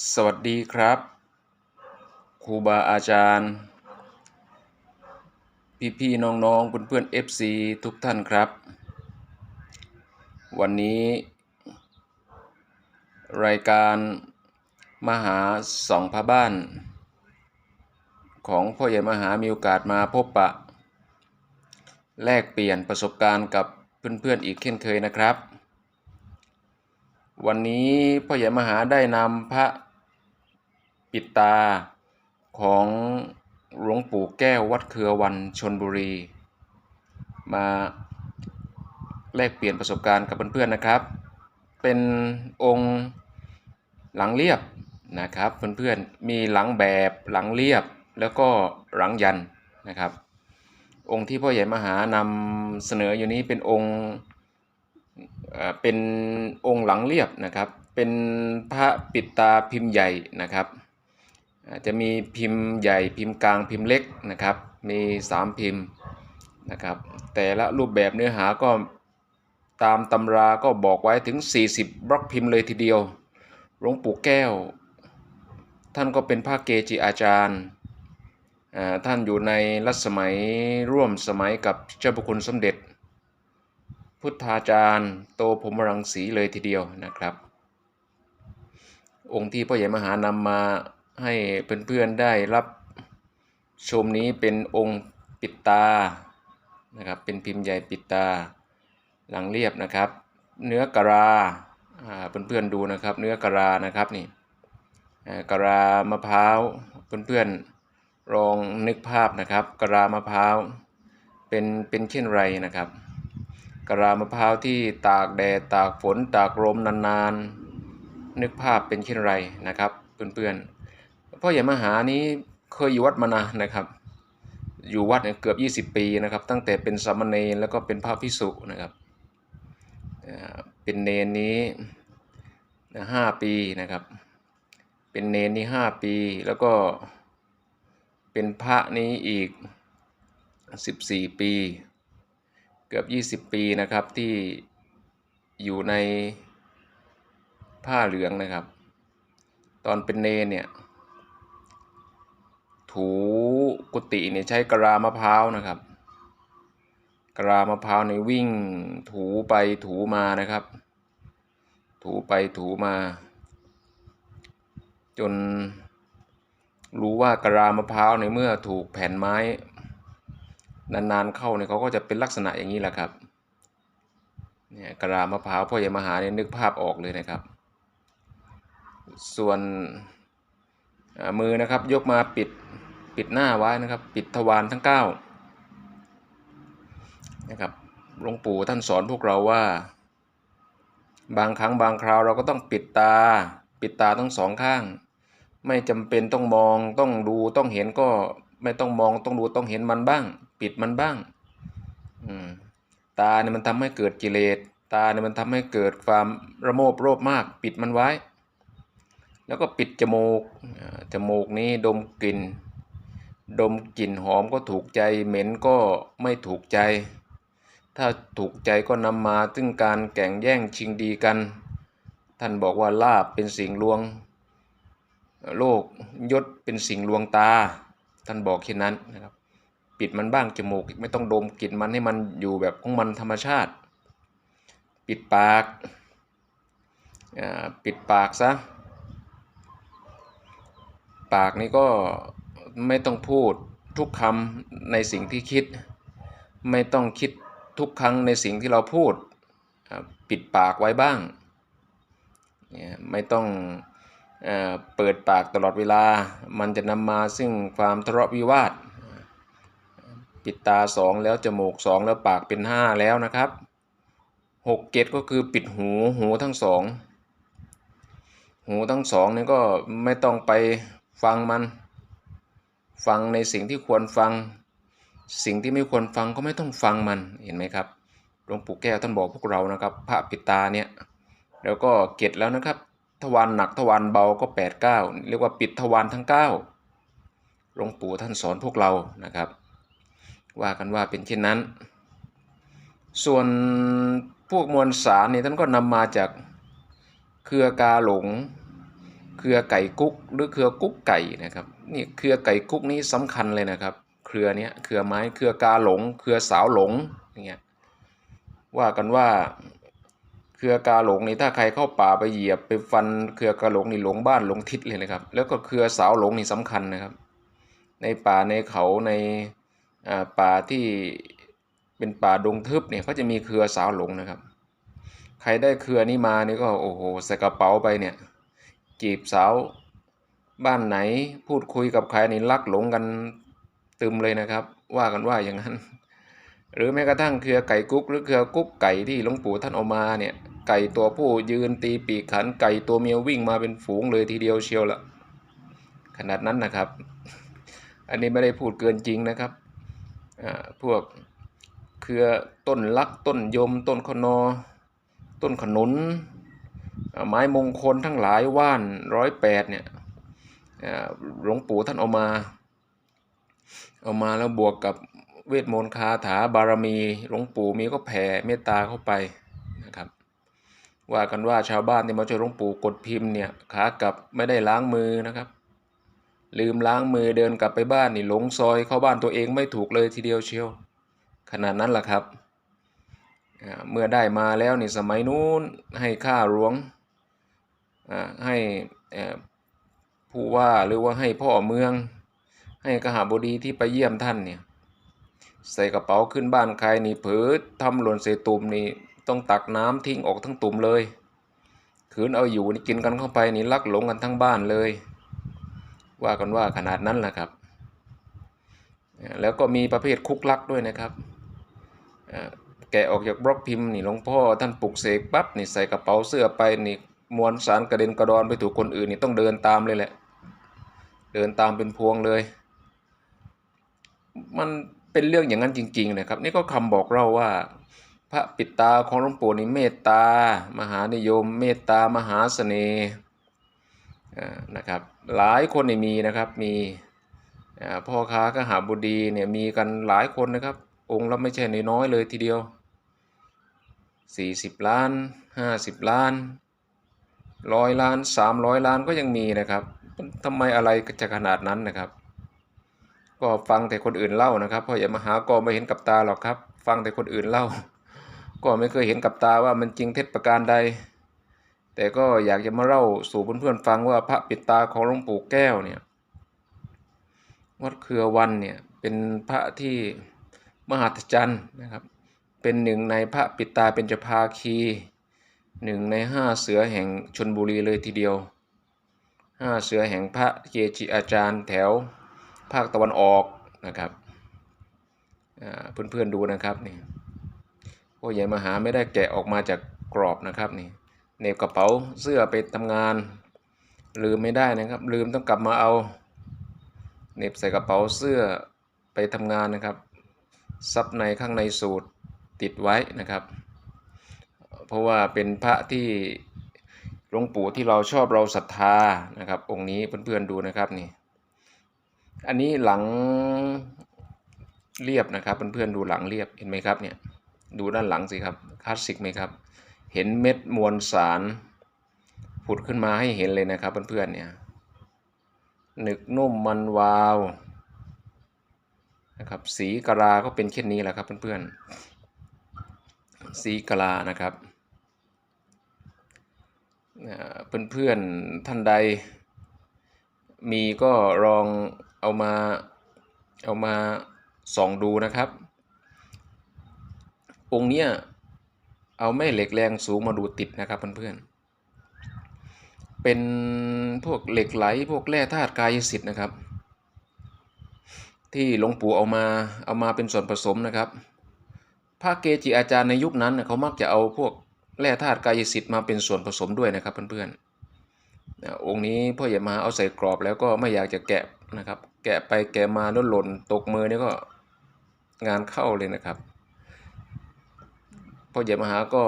สวัสดีครับครูบาอาจารย์ พี่ๆน้องๆเพื่อนๆ FC ทุกท่านครับ วันนี้ รายการมหาสองพระบ้าน ของพ่อใหญ่มหามีโอกาสมาพบปะ แลกเปลี่ยนประสบการณ์กับเพื่อนๆอีกเช่นเคยนะครับ วันนี้พ่อใหญ่มหาได้นำพระปิดตาของหลวงปู่แก้ววัดเครือวันชนบุรี มาแลกเปลี่ยนประสบการณ์กับเพื่อนๆนะครับ เป็นองค์หลังเรียบนะครับเพื่อนๆมีหลังแบบหลังเรียบแล้วก็หลังยันนะครับ องค์ที่พ่อใหญ่มหานำเสนออยู่นี้เป็นองค์ เป็นองค์หลังเรียบนะครับ เป็นพระปิดตาพิมพ์ใหญ่นะครับ จะมีพิมพ์ใหญ่พิมพ์กลางพิมพ์เล็กนะครับ มี 3 พิมพ์นะครับ แต่ละรูปแบบเนื้อหาก็ตามตำราก็บอกไว้ถึง 40 บล็อกพิมพ์เลยทีเดียว หลวงปู่แก้ว ท่านก็เป็นพระเกจิอาจารย์ ท่านอยู่ในรัชสมัยร่วมสมัยกับเจ้าพระคุณสมเด็จ พุทธาจารย์ โตพรมรังสีเลยทีเดียวนะครับ องค์ที่พ่อใหญ่มหานำมาให้เพื่อนๆได้รับชมนี้เป็นองค์ปิดตานะครับเป็นพิมพ์ใหญ่ปิดตาหลังเรียบนะครับ เนื้อกะราเพื่อนๆดูนะครับ เนื้อกะรานะครับนี่กะรามะพร้าวเพื่อนๆลองนึกภาพนะครับกะรามะพร้าวเป็นเป็นเช่นไรนะครับ กระลามะพร้าวที่ตากแดดตากฝนตากลมนานๆ นึกภาพเป็นเช่นไรนะครับเพื่อนๆพ่อใหญ่มหานี้เคยอยู่วัดมานานนะครับ อยู่วัดเนี่ยเกือบ 20 ปีนะครับ ตั้งแต่เป็นสามเณรแล้วก็เป็นพระภิกษุนะครับเป็นเนนนี้ห้าปีนะครับ เป็นเนนนี้ห้าปีแล้วก็เป็นพระนี้อีก 14 ปี เกือบ 20 ปีนะครับที่อยู่ในผ้าเหลืองนะครับ ตอนเป็นเนเนี่ย ถูกุฏิเนี่ยใช้กระลามะพร้าวนะครับ กระลามะพร้าวในวิ่งถูไปถูมานะครับ ถูไปถูมา จนรู้ว่ากระลามะพร้าวในเมื่อถูกแผ่นไม้ นานๆเข้าเนี่ยเขาก็จะเป็นลักษณะอย่างนี้แหละครับเนี่ยกระลามะพร้าวพ่อใหญ่มหาเนี่ยนึกภาพออกเลยนะครับ ส่วนมือนะครับยกมาปิดปิดหน้าไว้นะครับ ปิดทวารทั้ง9นะครับหลวงปู่ท่านสอนพวกเราว่า บางครั้งบางคราวเราก็ต้องปิดตา ปิดตาทั้งสองข้าง ไม่จำเป็นต้องมองต้องดูต้องเห็นก็ไม่ต้องมองต้องดูต้องเห็นมันบ้าง ปิดมันบ้างตาเนี่ยมันทำให้เกิดกิเลส ตาเนี่ยมันทำให้เกิดความระโมบโลภมาก ปิดมันไว้ แล้วก็ปิดจมูก จมูกนี้ดมกลิ่น ดมกลิ่นหอมก็ถูกใจ เหม็นก็ไม่ถูกใจ ถ้าถูกใจก็นำมาซึ่งการแข่งแย่งชิงดีกัน ท่านบอกว่าลาบเป็นสิ่งลวง โลกยศเป็นสิ่งลวงตา ท่านบอกเช่นั้นนะครับ ปิดมันบ้างจมูกไม่ต้องดมกลิ่นมันให้มันอยู่แบบของมันธรรมชาติ ปิดปากปิดปากซะปากนี่ก็ไม่ต้องพูดทุกคำในสิ่งที่คิด ไม่ต้องคิดทุกครั้งในสิ่งที่เราพูด ปิดปากไว้บ้าง ไม่ต้องเอเปิดปากตลอดเวลา มันจะนำมาซึ่งความทะเลาะวิวาท ปิดตาสองแล้วจมูกสองแล้วปากเป็นห้าแล้วนะครับหกเกตก็คือปิดหูหูทั้งสองหูทั้งสองนี่ก็ไม่ต้องไปฟังมัน ฟังในสิ่งที่ควรฟัง สิ่งที่ไม่ควรฟังก็ไม่ต้องฟังมันเห็นไหมครับหลวงปู่แก้วท่านบอกพวกเรานะครับพระปิดตาเนี่ยแล้วก็เกตแล้วนะครับทวารหนักทวารเบาก็8ปดเก้าเรียกว่าปิดทวารทั้ง9หลวงปู่ท่านสอนพวกเรานะครับ ว่ากันว่าเป็นเช่นนั้น ส่วนพวกมวลสารเนี่ยท่านก็นำมาจากเครือกาหลง เครือไก่กุ๊กหรือเครือกุ๊กไก่นะครับนี่เครือไก่กุ๊กนี้สำคัญเลยนะครับ เครือเนี้ยเครือไม้เครือกาหลง เครือสาวหลงอย่างเงี้ยว่ากันว่าเครือกาหลงนี่ถ้าใครเข้าป่าไปเหยียบไปฟันเครือกาหลงนี่หลงบ้านหลงทิศเลยนะครับ แล้วก็เครือสาวหลงนี่สำคัญนะครับ ในป่าในเขาใน ป่าที่เป็นป่าดงทึบเนี่ยเขาจะมีเครือสาวหลงนะครับ ใครได้เครือนี้มานี่ก็โอ้โหใส่กระเป๋าไปเนี่ยจีบสาวบ้านไหนพูดคุยกับใครนี่รักหลงกันตึมเลยนะครับ ว่ากันว่าอย่างนั้น หรือแม้กระทั่งเครือไก่กุ๊กหรือเครือกุ๊กไก่ที่หลวงปู่ท่านเอามาเนี่ยไก่ตัวผู้ยืนตีปีกขันไก่ตัวเมียวิ่งมาเป็นฝูงเลยทีเดียวเชียวละขนาดนั้นนะครับ อันนี้ไม่ได้พูดเกินจริงนะครับ พวกเครือต้นลักต้นยม ต้นขนอ ต้นขนุน ไม้มงคลทั้งหลายว่านร้อยแปดเนี่ยหลวงปู่ท่านเอามา เอามาแล้วบวกกับเวทมนต์คาถาบารมีหลวงปู่มีก็แผ่เมตตาเข้าไปนะครับว่ากันว่าชาวบ้านที่มาช่วยหลวงปู่กดพิมพ์เนี่ยขากลับไม่ได้ล้างมือนะครับ ลืมล้างมือเดินกลับไปบ้านนี่หลงซอยเข้าบ้านตัวเองไม่ถูกเลยทีเดียวเชียว ขนาดนั้นแหละครับ เมื่อได้มาแล้วนี่สมัยนู้นให้ข้าหลวงให้ผู้ว่าหรือว่าให้พ่อเมือง ให้กหาบดีที่ไปเยี่ยมท่านเนี่ยใส่กระเป๋าขึ้นบ้านใครนี่เผลอทำหล่นใส่ตุ่มนี่ต้องตักน้ำทิ้งออกทั้งตุ่มเลยขืนเอาอยู่นี่กินกันเข้าไปนี่ลักหลงกันทั้งบ้านเลย ว่ากันว่าขนาดนั้นแหละครับ แล้วก็มีประเภทคุกลักด้วยนะครับแกะออกจากบล็อกพิมพ์นี่หลวงพ่อท่านปลุกเสกปั๊บนี่ใส่กระเป๋าเสื้อไปนี่มวลสารกระเด็นกระดอนไปถูกคนอื่นนี่ต้องเดินตามเลยแหละ เดินตามเป็นพวงเลย มันเป็นเรื่องอย่างนั้นจริงๆนะครับ นี่ก็คำบอกเราว่า พระปิตาของหลวงปู่นี่เมตตา มหานิยม เมตตามหาเสน่ห์นะครับ หลายคนนี่มีนะครับ มีพ่อค้าก็หาบดีเนี่ยมีกันหลายคนนะครับ องค์ละไม่ใช่น้อยเลยทีเดียว 40 ล้าน 50 ล้านร้อยล้าน 300 ล้านก็ยังมีนะครับทำไมอะไรจะขนาดนั้นนะครับ ก็ฟังแต่คนอื่นเล่านะครับเพราะอย่ามาหาก็ไม่เห็นกับตาหรอกครับ ฟังแต่คนอื่นเล่า ก็ไม่เคยเห็นกับตาว่ามันจริงเท็จประการใด แต่ก็อยากจะมาเล่าสู่เพื่อนๆฟังว่าพระปิดตาของหลวงปู่แก้วเนี่ย วัดเครือวันเนี่ยเป็นพระที่มหัศจรรย์นะครับ เป็นหนึ่งในพระปิดตาเป็นจภาคีหนึ่งในห้าเสือแห่งชนบุรีเลยทีเดียวห้าเสือแห่งพระเกจิอาจารย์แถวภาคตะวันออกนะครับเพื่อนๆดูนะครับนี่โอ้ยายมหาไม่ได้แกะออกมาจากกรอบนะครับนี่ เหน็บกระเป๋าเสื้อไปทำงาน ลืมไม่ได้นะครับ ลืมต้องกลับมาเอาเหน็บใส่กระเป๋าเสื้อไปทำงานนะครับ ซับในข้างในสูตรติดไว้นะครับ เพราะว่าเป็นพระที่หลวงปู่ที่เราชอบเราศรัทธานะครับ องค์นี้เพื่อนๆดูนะครับนี่อันนี้หลังเรียบนะครับเพื่อนๆดูหลังเรียบเห็นไหมครับเนี่ยดูด้านหลังสิครับคลาสสิกไหมครับ เห็นเม็ดมวลสารผุดขึ้นมาให้เห็นเลยนะครับเพื่อนๆเนี่ยหนึกนุ่มมันวาวนะครับสีกะลาก็เป็นเช่นนี้แหละครับเพื่อนๆสีกะลานะครับเพื่อนๆท่านใด มีก็ลองเอามาเอามาส่องดูนะครับองค์เนี้ย เอาแม่เหล็กแรงสูงมาดูติดนะครับเพื่อนๆ เป็นพวกเหล็กไหลพวกแร่ธาตุกายสิทธิ์นะครับ ที่หลวงปู่เอามาเอามาเป็นส่วนผสมนะครับพระเกจิอาจารย์ในยุคนั้นน่ะเขามักจะเอาพวกแร่ธาตุกายสิทธิ์มาเป็นส่วนผสมด้วยนะครับเพื่อนๆองค์นี้พ่อใหญ่มาเอาใส่กรอบแล้วก็ไม่อยากจะแกะนะครับ แกะไปแกะมาแล้วหล่นตกมือนี่ก็งานเข้าเลยนะครับ พ่อใหญ่มหาก็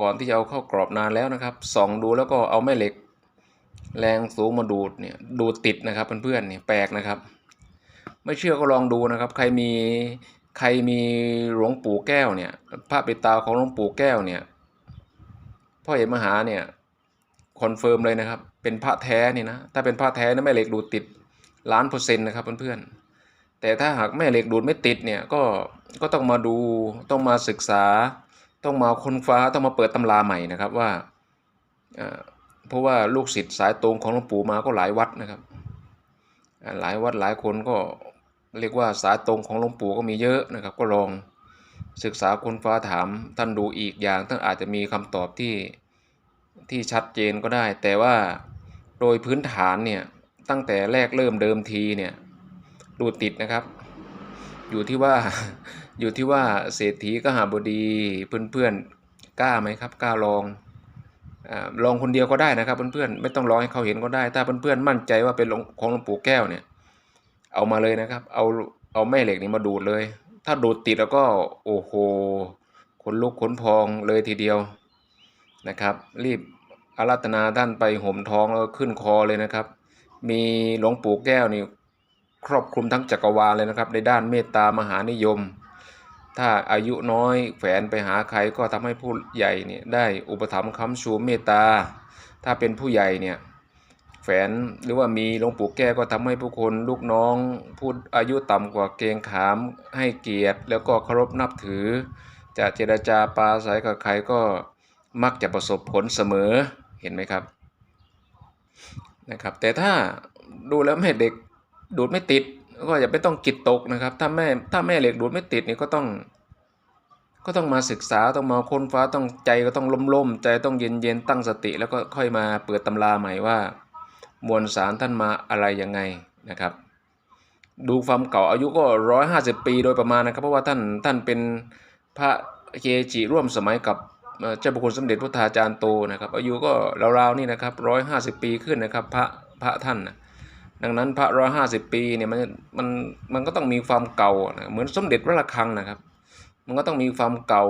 ก่อนที่จะเอาเข้ากรอบนานแล้วนะครับส่องดูแล้วก็เอาแม่เหล็ก แรงสูงมาดูดเนี่ยดูดติดนะครับเพื่อนๆเนี่ยแปลกนะครับ ไม่เชื่อก็ลองดูนะครับ ใครมีใครมีหลวงปู่แก้วเนี่ยพระปิดตาของหลวงปู่แก้วเนี่ยพ่อใหญ่มหาเนี่ยคอนเฟิร์มเลยนะครับ เป็นพระแท้นี่นะถ้าเป็นพระแท้นะแม่เหล็กดูดติดล้านเปอร์เซ็นต์นะครับเพื่อนๆแต่ถ้าหากแม่เหล็กดูดไม่ติดเนี่ยก็ก็ต้องมาดูต้องมาศึกษา ต้องมาค้นฟ้าต้องมาเปิดตำราใหม่นะครับว่าเพราะว่าลูกศิษย์สายตรงของหลวงปู่มาก็หลายวัดนะครับ หลายวัดหลายคนก็เรียกว่าสายตรงของหลวงปู่ก็มีเยอะนะครับ ก็ลองศึกษาค้นฟ้าถามท่านดูอีกอย่างท่านอาจจะมีคำตอบที่ที่ชัดเจนก็ได้ แต่ว่าโดยพื้นฐานเนี่ยตั้งแต่แรกเริ่มเดิมทีเนี่ยดูติดนะครับ อยู่ที่ว่าอยู่ที่ว่าเศรษฐีก็หาบดีเพื่อนๆกล้าไหมครับกล้าลองอลองคนเดียวก็ได้นะครับเพื่อนๆไม่ต้องรอให้เขาเห็นก็ได้ ถ้าเพื่อนๆมั่นใจว่าเป็นของหลวงปู่แก้วเนี่ย เอามาเลยนะครับ เอาเอาแม่เหล็กนี้มาดูดเลย ถ้าดูดติดแล้วก็โอ้โหขนลุกขนพองเลยทีเดียวนะครับ รีบอาราธนาท่านไปห่มทองแล้วขึ้นคอเลยนะครับ มีหลวงปู่แก้วนี่ ครอบคลุมทั้งจักรวาลเลยนะครับ ในด้านเมตตามหานิยม ถ้าอายุน้อยแฝนไปหาใครก็ทำให้ผู้ใหญ่เนี่ยได้อุปถัมภ์ค้ำชูเมตตา ถ้าเป็นผู้ใหญ่เนี่ยแฝนหรือว่ามีหลวงปู่แก้ก็ทำให้ผู้คนลูกน้องผู้อายุต่ำกว่าเกงขามให้เกียรติ แล้วก็เคารพนับถือ จะเจรจาปาศัยกับใครก็มักจะประสบผลเสมอเห็นไหมครับนะครับ แต่ถ้าดูแล้วแม่เด็ก ดูดไม่ติดก็อย่าไปต้องกิดตกนะครับ ถ้าแม่ถ้าแม่เหล็กดูดไม่ติดนี่ก็ต้อง ก็ต้องมาศึกษาต้องมาค้นฟ้าต้องใจก็ต้องล่มๆใจต้องเย็นๆตั้งสติ แล้วก็ค่อยมาเปิดตำราใหม่ว่ามวลสารท่านมาอะไรยังไงนะครับ ดูความเก่าอายุก็ร้อยห้าสิบปีโดยประมาณนะครับ เพราะว่าท่านท่านเป็นพระเกจิร่วมสมัยกับเจ้าพระคุณสมเด็จพุทธาจารย์โตนะครับ อายุก็ราวๆนี่นะครับร้อยห้าสิบปีขึ้นนะครับ พระพระท่านนะ ดังนั้นพระร้อยห้าสิบปีเนี่ยมันมันมันก็ต้องมีความเก่านะเหมือนสมเด็จพระระฆังนะครับ มันก็ต้องมีความเก่า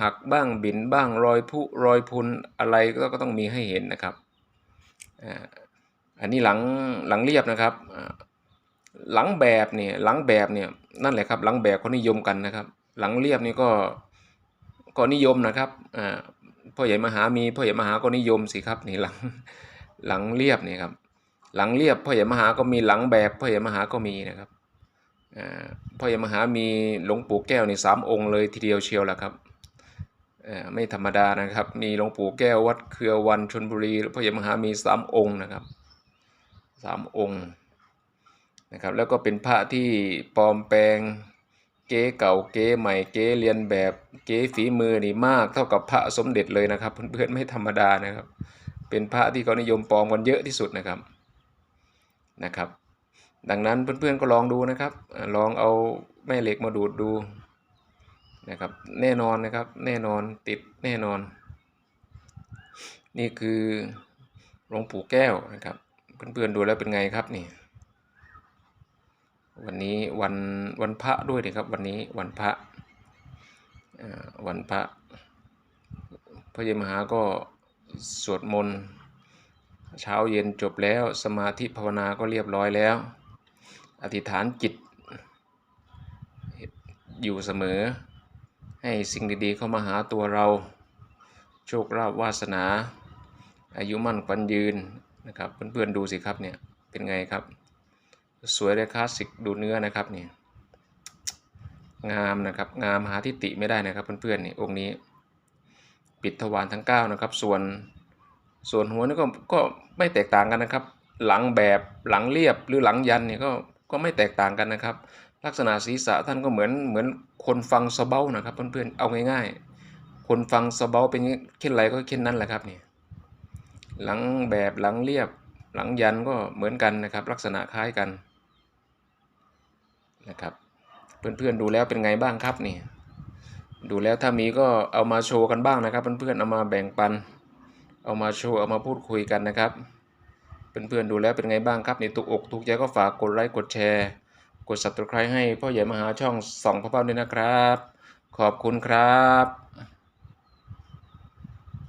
หักบ้างบินบ้างรอยผุรอยพุนอะไรก็ก็ต้องมีให้เห็นนะครับอ่าอันนี้หลังหลังเรียบนะครับหลังแบบเนี่ยหลังแบบเนี่ยนั่นแหละครับหลังแบบเขานิยมกันนะครับ หลังเรียบนี่ก็ก็นิยมนะครับอ่าพ่อใหญ่มหามีพ่อใหญ่มหาก็นิยมสิครับนี่หลังหลังเรียบนี่ครับ หลังเรียบพ่อใหญ่มหาก็มีหลังแบบพ่อใหญ่มหาก็มีนะครับพ่อใหญ่มหามีหลวงปู่แก้วนี่สามองค์เลยทีเดียวเชียวแหละครับไม่ธรรมดานะครับ มีหลวงปู่แก้ววัดเครือวันชนบุรีพ่อใหญ่มหามีสามองค์นะครับสามองค์นะครับแล้วก็เป็นพระที่ปลอมแปลงเก๊เก่าเก๊ใหม่เก๊เรียนแบบเก๊ฝีมือนี่มากเท่ากับพระสมเด็จเลยนะครับเพื่อนๆไม่ธรรมดานะครับ เป็นพระที่เขานิยมปลอมกันเยอะที่สุดนะครับ นะครับ ดังนั้นเพื่อนๆก็ลองดูนะครับ ลองเอาแม่เหล็กมาดูดดูนะครับ แน่นอนนะครับ แน่นอนติดแน่นอน นี่คือหลวงปู่แก้วนะครับ เพื่อนๆดูแล้วเป็นไงครับนี่ วันนี้วันวันพระด้วยนะครับ วันนี้วันพระวันพระพระเยมหาก็สวดมนต์ เช้าเย็นจบแล้วสมาธิภาวนาก็เรียบร้อยแล้ว อธิษฐานจิต อยู่เสมอ ให้สิ่งดีๆเข้ามาหาตัวเรา โชคลาภวาสนา อายุมั่นขวัญยืนนะครับเพื่อนๆดูสิครับเนี่ยเป็นไงครับ สวยเลยคลาสสิกดูเนื้อนะครับเนี่ยงามนะครับงามหาทิฏฐิไม่ได้นะครับเพื่อนๆนี่องค์นี้ ปิดทวารทั้ง9นะครับส่วน ส่วนหัวนี่ก็ก็ไม่แตกต่างกันนะครับ หลังแบบหลังเรียบหรือหลังยันเนี่ยก็ก็ไม่แตกต่างกันนะครับ ลักษณะศีรษะท่านก็เหมือนเหมือนคนฟังสเบ้านะครับเพื่อนๆเอาง่ายๆ คนฟังสเบ้าเป็นเช่นไรก็เช่นนั้นแหละครับนี่หลังแบบหลังเรียบหลังยันก็เหมือนกันนะครับ ลักษณะคล้ายกันนะครับ เพื่อนๆดูแล้วเป็นไงบ้างครับนี่ดูแล้วถ้ามีก็เอามาโชว์กันบ้างนะครับ เพื่อนๆเอามาแบ่งปัน เอามาโชว์เอามาพูดคุยกันนะครับ เพื่อนๆดูแล้วเป็นไงบ้างครับในตุกอกทุกใจก็ฝากกดไลค์กดแชร์ กด subscribe ให้พ่อใหญ่มหาช่องสองพระเป้าด้วยนะครับ ขอบคุณครับ